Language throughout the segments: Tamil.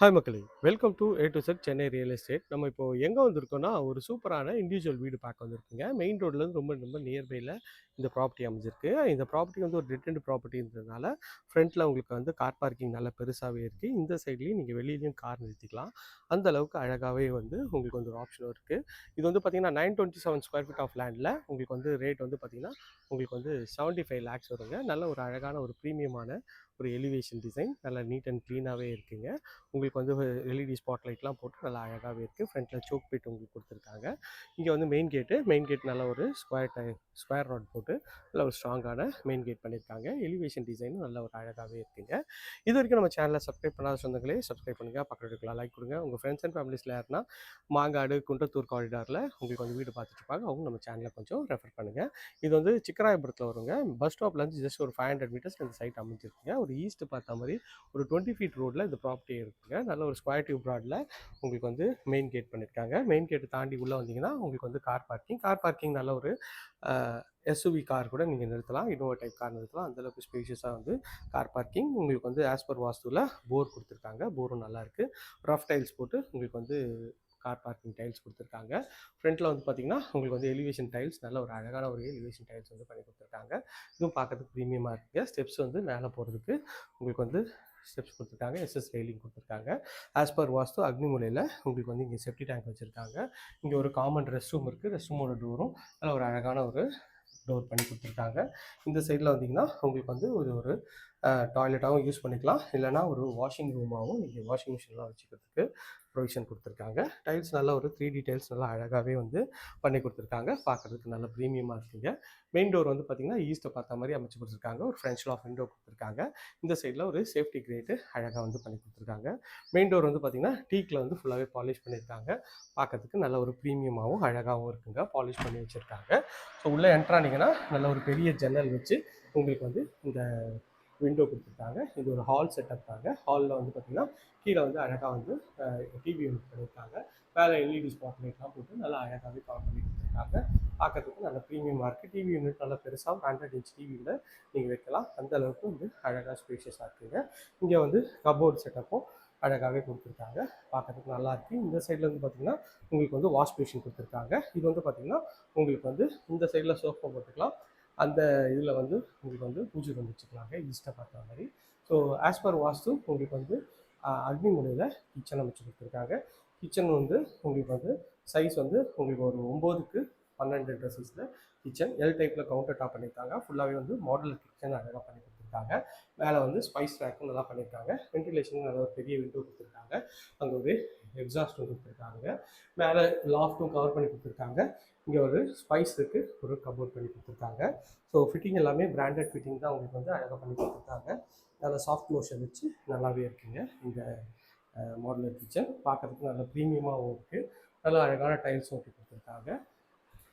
ஹாய் மக்களே welcome to A to Z Chennai real estate நம்ம இப்போ எங்கே வந்திருக்கோம்னா ஒரு சூப்பரான இண்டிவிஜுவல் வீடு பார்க்க வந்திருக்குங்க. மெயின் ரோட்லேருந்து ரொம்ப ரொம்ப நியர்பையில் இந்த ப்ராப்பர்ட்டி அமைஞ்சிருக்கு. இந்த ப்ராப்பர்ட்டி வந்து ஒரு ரிட்டர்ன் ப்ராப்பர்ட்டின்றதுனால ஃப்ரண்ட்டில் உங்களுக்கு வந்து கார் பார்க்கிங் நல்லா பெருசாகவே இருக்குது இந்த சைட்லேயும் நீங்கள் வெளியிலையும் கார் நிறுத்திக்கலாம். அந்த அளவுக்கு அழகாகவே வந்து உங்களுக்கு வந்து ஒரு ஆப்ஷனும் இருக்குது இது வந்து பார்த்தீங்கன்னா nine twenty seven square feet of லேண்டில் உங்களுக்கு வந்து ரேட் வந்து பார்த்திங்கன்னா உங்களுக்கு வந்து செவன்ட்டி ஃபைவ் லேக்ஸ் வருங்க. நல்ல ஒரு அழகான ஒரு ப்ரீமியமான ஒரு எலிவேஷன் டிசைன் நல்லா நீட் அண்ட் க்ளீனாகவே இருக்குங்க. உங்களுக்கு வந்து எல்இடி ஸ்பாட் லைட்லாம் போட்டு நல்லா அழகாகவே இருக்குது ஃப்ரண்ட்டில் சோக் பீட் உங்களுக்கு கொடுத்துருக்காங்க. இங்கே வந்து மெயின் கேட்டு மெயின் கேட் நல்ல ஒரு ஸ்கொயர் டை ஸ்கொயர் ராட் போட்டு நல்ல ஒரு ஸ்ட்ராங்கான மெயின் கேட் பண்ணியிருக்காங்க. எலிவேஷன் டிசைனும் நல்ல ஒரு அழகாகவே இருக்குங்க. இது வரைக்கும் நம்ம சேனலை சப்ஸ்கிரைப் பண்ணாத சொந்தங்களே சப்ஸ்கிரைப் பண்ணுங்கள் பக்கத்தில் இருக்கலாம் லைக் கொடுங்க. உங்கள் ஃப்ரெண்ட்ஸ் அண்ட் ஃபேமிலிஸில் யாருன்னா மாங்காடு குன்றத்தூர் காரிடாரில் உங்களுக்கு வந்து வீடு பார்த்துட்டு இருப்பாங்க. அவங்க நம்ம சேனலை கொஞ்சம் ரெஃபர் பண்ணுங்கள் இது வந்து சிக்கராயபுரத்தில் வருங்க. பஸ் ஸ்டாப்லேருந்து ஜஸ்ட் ஒரு ஃபைவ் ஹண்ட்ரட் மீட்டர்ஸ் இந்த சைட் அமைஞ்சிருக்குங்க. ஒரு ஈஸ்ட் பார்த்தா மாதிரி ஒரு டுவெண்ட்டி ஃபீட் ரோட்டில் இந்த ப்ராப்பர்ட்டி இருக்குங்க. நல்ல ஒரு ஸ்கொயர் டியூப் ப்ராடில் உங்களுக்கு வந்து மெயின் கேட் பண்ணியிருக்காங்க மெயின் கேட்டை தாண்டி உள்ளே வந்தீங்கன்னா உங்களுக்கு வந்து கார் பார்க்கிங். கார் பார்க்கிங் நல்ல ஒரு எஸ்யூவி கார் கூட நீங்கள் நிறுத்தலாம். இன்னோவா டைப் கார் நிறுத்தலாம். அந்தளவுக்கு ஸ்பேஷியஸாக வந்து கார் பார்க்கிங் உங்களுக்கு வந்து ஆஸ் பர் வாஸ்துவில் போர் கொடுத்துருக்காங்க. போரும் நல்லாயிருக்கு ரஃப் டைல்ஸ் போட்டு உங்களுக்கு வந்து கார் பார்க்கிங் டைல்ஸ் கொடுத்துருக்காங்க. ஃப்ரண்ட்டில் வந்து பார்த்திங்கன்னா உங்களுக்கு வந்து எலிவேஷன் டைல்ஸ் நல்ல ஒரு அழகான ஒரு எலிவேஷன் டைல்ஸ் வந்து பண்ணி கொடுத்துருக்காங்க. இதுவும் பார்க்கறதுக்கு ப்ரீமியமாக இருக்குங்க. ஸ்டெப்ஸ் வந்து மேலே போகிறதுக்கு உங்களுக்கு வந்து ஸ்டெப்ஸ் கொடுத்துருக்காங்க. எஸ்எஸ் ரெயிலிங் கொடுத்துருக்காங்க. ஆஸ் பர் வாஸ்து அக்னிமுலையில் உங்களுக்கு வந்து இங்கே செப்டி டேங்க் வச்சுருக்காங்க. இங்கே ஒரு காமன் ரெஸ்ட் ரூம் இருக்குது ரெஸ்ட் ரூமோட டோரும் நல்ல ஒரு அழகான ஒரு டோர் பண்ணி கொடுத்துருக்காங்க. இந்த சைடில் வந்தீங்கன்னா உங்களுக்கு வந்து ஒரு ஒரு டாய்லெட்டாகவும் யூஸ் பண்ணிக்கலாம். இல்லைனா ஒரு வாஷிங் ரூமாகவும் நீங்கள் வாஷிங் மிஷின்லாம் வச்சுக்கிறதுக்கு ப்ரொவிஷன் கொடுத்துருக்காங்க. டைல்ஸ் நல்லா ஒரு த்ரீ டி டைல்ஸ் நல்லா அழகாகவே வந்து பண்ணி கொடுத்துருக்காங்க. பார்க்குறதுக்கு நல்ல ப்ரீமியமாக இருக்குங்க. மெயின் டோர் வந்து பார்த்திங்கன்னா ஈஸ்ட்டை பார்த்த மாதிரி அமைச்சு கொடுத்துருக்காங்க. ஒரு ஃப்ரெஞ்ச் ஆஃப் விண்டோ கொடுத்துருக்காங்க. இந்த சைடில் ஒரு சேஃப்டி கிரேட்டு அழகாக வந்து பண்ணி கொடுத்துருக்காங்க. மெயின் டோர் வந்து பார்த்திங்கன்னா டீக்கில் வந்து ஃபுல்லாகவே பாலிஷ் பண்ணியிருக்காங்க பார்க்கறதுக்கு நல்ல ஒரு ப்ரீமியமாகவும் அழகாகவும் இருக்குங்க. பாலிஷ் பண்ணி வச்சுருக்காங்க. ஸோ உள்ளே என்ட்ரானிங்கன்னா நல்ல ஒரு பெரிய ஜன்னல் வச்சு உங்களுக்கு வந்து இந்த விண்டோ கொடுத்துருக்காங்க இது ஒரு ஹால் செட்டப் தாங்க. ஹாலில் வந்து பார்த்திங்கன்னா கீழே வந்து அழகாக வந்து டிவி ஒன்று பண்ணியிருக்காங்க மேலே எல்இடி ஸ்பாட் லைட்லாம் போட்டு நல்லா அழகாகவே கவர் பண்ணி கொடுத்துருக்காங்க. பார்க்கறதுக்கு நல்ல ப்ரீமியமாக இருக்குது டிவி யூனிட் நல்லா பெருசாக ஹண்ட்ரட் இன்ச் டிவியில் நீங்கள் வைக்கலாம். அந்த அளவுக்கு வந்து அழகாக ஸ்பேஷியஸாக இருக்குங்க. இங்கே வந்து கபோர்ட் செட்டப்பும் அழகாகவே கொடுத்துருக்காங்க. பார்க்கறதுக்கு நல்லா இருக்குது இந்த சைடில் வந்து பார்த்திங்கன்னா உங்களுக்கு வந்து வாஷ் மிஷின் கொடுத்துருக்காங்க. இது வந்து பார்த்திங்கன்னா உங்களுக்கு வந்து இந்த சைடில் சோஃபா போட்டுக்கலாம். அந்த இதில் வந்து உங்களுக்கு வந்து பூஜை பண்ணி வச்சுக்கலாங்க. ஈஸ்ட்டாக பார்த்த மாதிரி. ஸோ ஆஸ் பர் வாஸ்து உங்களுக்கு வந்து அக்னி முறையில் கிச்சன் அமைச்சு கொடுத்துருக்காங்க. கிச்சன் வந்து உங்களுக்கு வந்து சைஸ் வந்து உங்களுக்கு ஒரு ஒம்போதுக்கு பன்னெண்டு ட்ரெஸ்ஸஸில் கிச்சன் எல் டைப்பில் கவுண்டர் டாப் பண்ணியிருக்காங்க. ஃபுல்லாகவே வந்து மாடல் கிச்சன் அழகாக பண்ணி கொடுத்துருக்காங்க. மேலே வந்து ஸ்பைஸ் ரேக்கும் நல்லா பண்ணியிருக்காங்க. வென்டிலேஷன் நல்லா ஒரு பெரிய விண்டோ கொடுத்துருக்காங்க. அங்கே ஒரு எக்ஸாஸ்ட்டும் கொடுத்துருக்காங்க. மேலே லாஃப்ட்டும் கவர் பண்ணி கொடுத்துருக்காங்க. இங்கே ஒரு ஸ்பைஸ் இருக்குது ஒரு கபோர்ட் பண்ணி கொடுத்துருக்காங்க. ஸோ ஃபிட்டிங் எல்லாமே பிராண்டட் ஃபிட்டிங் தான் உங்களுக்கு வந்து அழகாக பண்ணி கொடுத்துருக்காங்க. நல்ல சாஃப்ட் மோஷன் வச்சு நல்லாவே இருக்குங்க. இந்த மாடலர் கிச்சன் பார்க்குறதுக்கு நல்ல ப்ரீமியமாகவும் இருக்குது நல்ல அழகான டைல்ஸ் ஒட்டி கொடுத்துருக்காங்க.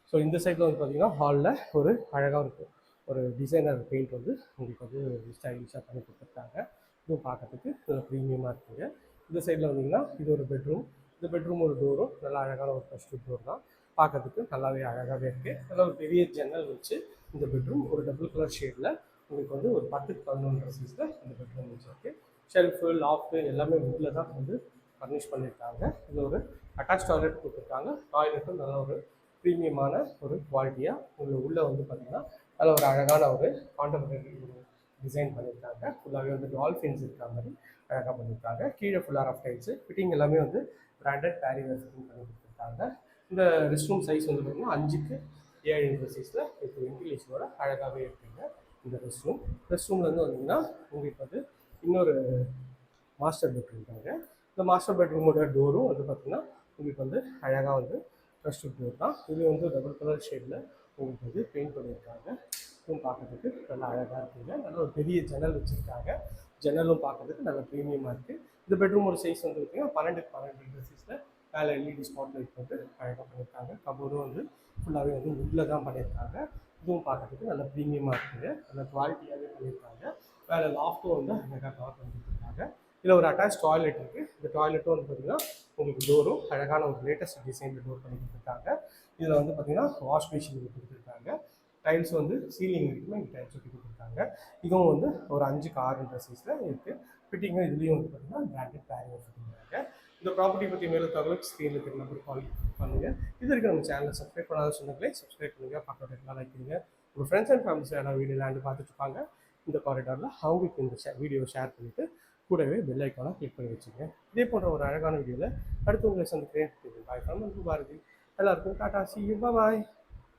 ஸோ இந்த சைடில் வந்து பார்த்திங்கன்னா ஹாலில் ஒரு அழகாக இருக்கும் ஒரு டிசைனர் பெயிண்ட் வந்து உங்களுக்கு வந்து ஸ்டைலிஷாக பண்ணி கொடுத்துருக்காங்க. இதுவும் பார்க்கறதுக்கு நல்ல ப்ரீமியமாக இருக்குங்க. இந்த சைடில் வந்தீங்கன்னா இது ஒரு பெட்ரூம் இந்த பெட்ரூம் ஒரு டோரும் நல்லா அழகான ஒரு ஃபஸ்ட்டு டோர் தான். பார்க்கறதுக்கு நல்லாவே அழகாகவே இருக்குது நல்ல ஒரு பெரிய ஜன்னல் வச்சு இந்த பெட்ரூம் ஒரு டபுள் கலர் ஷேடில் உங்களுக்கு வந்து ஒரு பத்துக்கு பதினொன்று சைஸில் இந்த பெட்ரூம் வச்சுருக்கு. ஷெல்ஃபு லாஃப்ட்டு எல்லாமே உள்ள தான் வந்து ஃபர்னிஷ் பண்ணியிருக்காங்க இது ஒரு அட்டாச் டாய்லெட் கொடுத்துருக்காங்க டாய்லெட்டும் நல்ல ஒரு ப்ரீமியமான ஒரு குவாலிட்டியாக உங்களுக்கு உள்ளே வந்து பார்த்திங்கன்னா நல்ல ஒரு அழகான ஒரு கான்டெம்பரரி டிசைன் பண்ணியிருக்காங்க ஃபுல்லாகவே வந்து டால்ஃபின்ஸ் இருக்கிற மாதிரி அழகாக பண்ணியிருக்காங்க கீழே ஃபுல்லாக ஆஃப் டைல்ஸு ஃபிட்டிங் எல்லாமே வந்து பிராண்டட் பேரிவேர் ஃபிட்டிங் பண்ணி கொடுத்துருக்காங்க. இந்த ரெஸ்ட் ரூம் சைஸ் வந்து பார்த்திங்கன்னா அஞ்சுக்கு ஏழு இன்ச்சு சைஸில் இப்போ வெண்டிலேஷனோட அழகாகவே இருக்குங்க இந்த ரெஸ்ட் ரூம் ரெஸ்ட் ரூமில் வந்து வந்தீங்கன்னா உங்களுக்கு வந்து இன்னொரு மாஸ்டர் பெட்ரூம் தாங்க. இந்த மாஸ்டர் பெட்ரூமோட டோரும் வந்து பார்த்திங்கன்னா உங்களுக்கு வந்து அழகாக வந்து ரெஸ்ட் டோர் தான். இது வந்து டபுள் கலர் ஷேடில் உங்களுக்கு வந்து பெயிண்ட் பண்ணியிருக்காங்க. இதுவும் பார்க்கறதுக்கு நல்லா அழகாக இருக்குங்க. நல்ல ஒரு பெரிய ஜன்னல் வச்சுருக்காங்க. ஜன்னலும் பார்க்கறதுக்கு நல்ல ப்ரீமியமாக இருக்குது இந்த பெட்ரூமோட சைஸ் வந்து பார்த்திங்கன்னா பன்னெண்டுக்கு பன்னெண்டு சைஸில் மேலே எல்இடி ஸ்பாட் லைட் போட்டு அழகாக பண்ணியிருக்காங்க கபோர்டும் வந்து ஃபுல்லாகவே வந்து உட்டில் தான் பண்ணியிருக்காங்க. இதுவும் பார்க்கறதுக்கு நல்ல ப்ரீமியமாக இருக்குது. நல்ல குவாலிட்டியாகவே பண்ணியிருக்காங்க. வேறு லாஃப்ட்டும் வந்து அழகாக கவர் பண்ணியிருக்காங்க. இதில் ஒரு அட்டாச் டாய்லெட் இருக்குது இந்த டாய்லெட்டும் வந்து பார்த்திங்கன்னா உங்களுக்கு டோரும் அழகான ஒரு லேட்டஸ்ட் டிசைனில் டோர் பண்ணி கொடுத்துருக்காங்க இதில் வந்து பார்த்திங்கன்னா வாஷ் மிஷின் கொடுத்துருக்காங்க. டைல்ஸ் வந்து சீலிங் வரைக்குமே இங்கே டைல்ஸ் ஒட்டி கொடுத்துருக்காங்க. இதுவும் வந்து ஒரு அஞ்சுக்கு ஆறுன்ற சைஸில் இருக்குது ஃபிட்டிங்கும் இதுலேயும் வந்து பார்த்திங்கன்னா பிராண்டட் பேரிங் இந்த ப்ராப்பர்ட்டி பற்றி மேலும் தகவலுக்கு ஸ்க்ரீனில் இருக்கிற நம்பர் கால் பண்ணுங்கள் இது வரைக்கும் நம்ம சேனலை சப்ஸ்கிரைப் பண்ணாத சொன்னங்களே சப்ஸ்கிரைப் பண்ணுங்கள் பக்கத்தில் லைக் பண்ணுங்கள் உங்கள் ஃப்ரெண்ட்ஸ் அண்ட் ஃபேமிலிஸ் யாராவது வீடியோ லேண்டு பார்த்துட்டு இருப்பாங்க இந்த காரிடாரில் அவங்களுக்கு இந்த வீடியோ வீடியோவை ஷேர் பண்ணிவிட்டு கூடவே பெல் ஐக்கானை கிளிக் பண்ணி வச்சுங்க. இதே போன்ற ஒரு அழகான வீடியோவில் அடுத்து உங்களை சந்திக்கிறேன். Bye from Bharathi. எல்லாருக்கும் டாட்டா சி பாய்